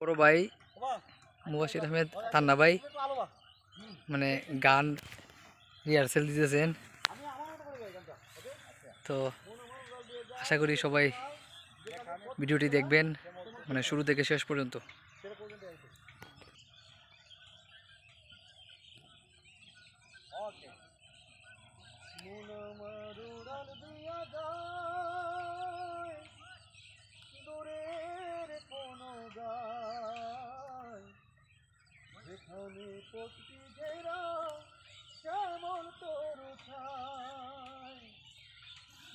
বড় ভাই মুবাসির আহমেদ তান্না ভাই। মানে গান রিহার্সেল দিতেছেন। তো আশা করি সবাই ভিডিওটি দেখবেন মানে শুরু থেকে শেষ পর্যন্ত। দূরের প্রকৃতি ঘেরা শ্যামল তরু ছায়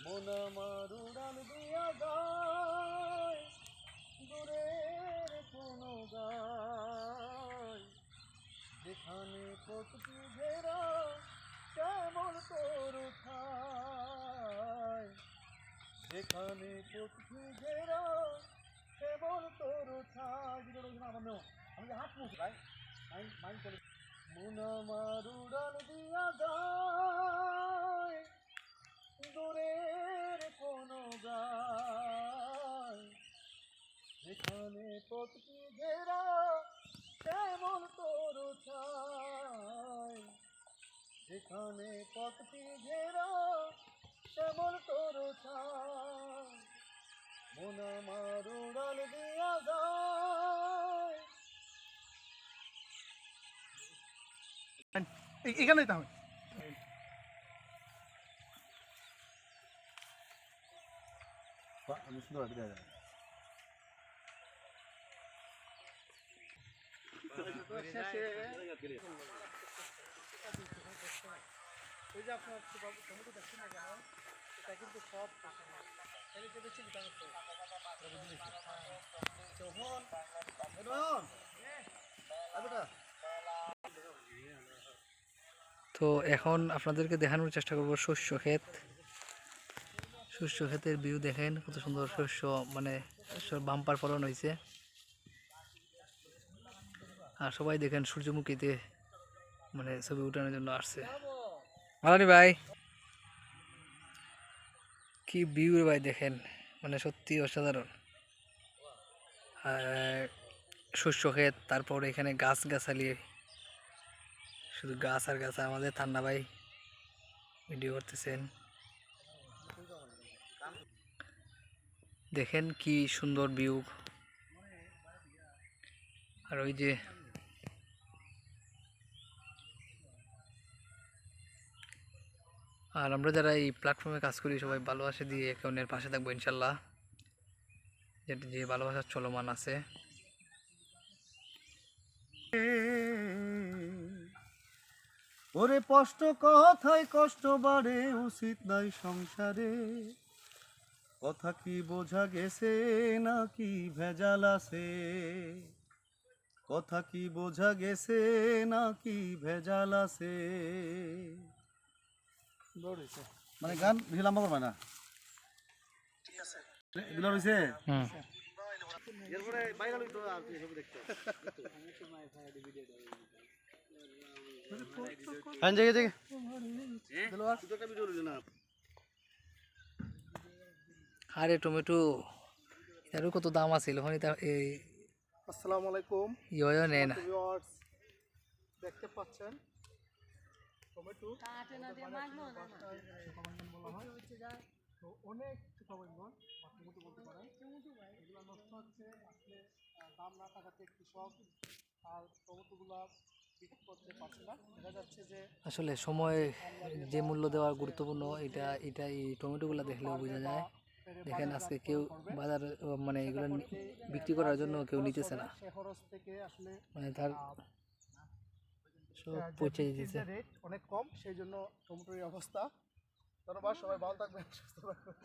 মন আমার উড়াল দিয়া গায় দূরের কোনো গায় যেখানে প্রকৃতি ঘেরা শ্যামল তরু ছায় যেখানে প্রকৃতি ঘেরা কেবল তোর ছাড় আমার আমি হাত মুখ, ভাই। মাইন্ড করে মন আমার দিয়া যায়। দূরের কোনো গায়। যেখানে প্রকৃতি ঘেরা কেবল তোর ছায়। যেখানে প্রকৃতি ঘেরা কেবল এখানেই তাহলে আমি সুন্দর দেখা যায় এই যে আপনার টমেটো দেখছেন না কেন এটা কিন্তু সব এটা কিন্তু বেশি ভিটামিন তখন তো এখন আপনাদেরকে দেখানোর চেষ্টা করব শস্য ক্ষেত। শস্য ক্ষেতের ভিউ দেখেন, কত সুন্দর শস্য মানে বাম্পার ফলন হয়েছে আর সবাই দেখেন সূর্যমুখীতে মানে ছবি উঠানোর জন্য আসছে। মালানি ভাই, কি ভিউ ভাই দেখেন মানে সত্যি অসাধারণ। শস্য ক্ষেত, তারপর এখানে গাছ গাছালি শুধু গাছ আর গাছ, আমাদের ঠান্ডা ভাই ভিডিও করতেছেন। দেখেন কি সুন্দর ভিউ আর ওই যে আর আমরা যারা এই প্ল্যাটফর্মে কাজ করি, সবাই ভালোবাসা দিয়ে একে অন্যের পাশে থাকব, ইনশাল্লাহ। যেটা যে ভালোবাসার চলমান আছে। ওরে কষ্ট কথায় কষ্ট বাড়ে উচিত নাই সংসারে। কথা কি বোঝা গেছে নাকি ভেজাল আছে? কথা কি বোঝা গেছে নাকি ভেজাল আছে? মানে গান লম্বা করবে না এগুলো রয়েছে? এরপরে বাইরে তো আর দেখতে হ্যাঁ জেগে আর টমেটো এরও কত দাম আছিল হনি তা এই আসসালামু আলাইকুম ইয়ে নেয় না ভিউয়ার্স দেখতে পাচ্ছেন টমেটো তো অনেক টমেটো বলতে পারেন এগুলো নষ্ট হচ্ছে আসলে দাম না থাকাতে কৃষক আর টমেটোগুলা আসলে সময় যে মূল্য দেওয়া গুরুত্বপূর্ণ, এটা এটা এই টমেটোগুলো দেখলেও বোঝা যায়। দেখেন আজকে কেউ বাজার মানে এগুলো বিক্রি করার জন্য কেউ নিতেছে না। মানে তার সব পচে দিতেছে রেট অনেক কম সেই জন্য টমেটোর অবস্থা ধন্যবাদ সবাই ভালো থাকবেন সুস্থ থাকবেন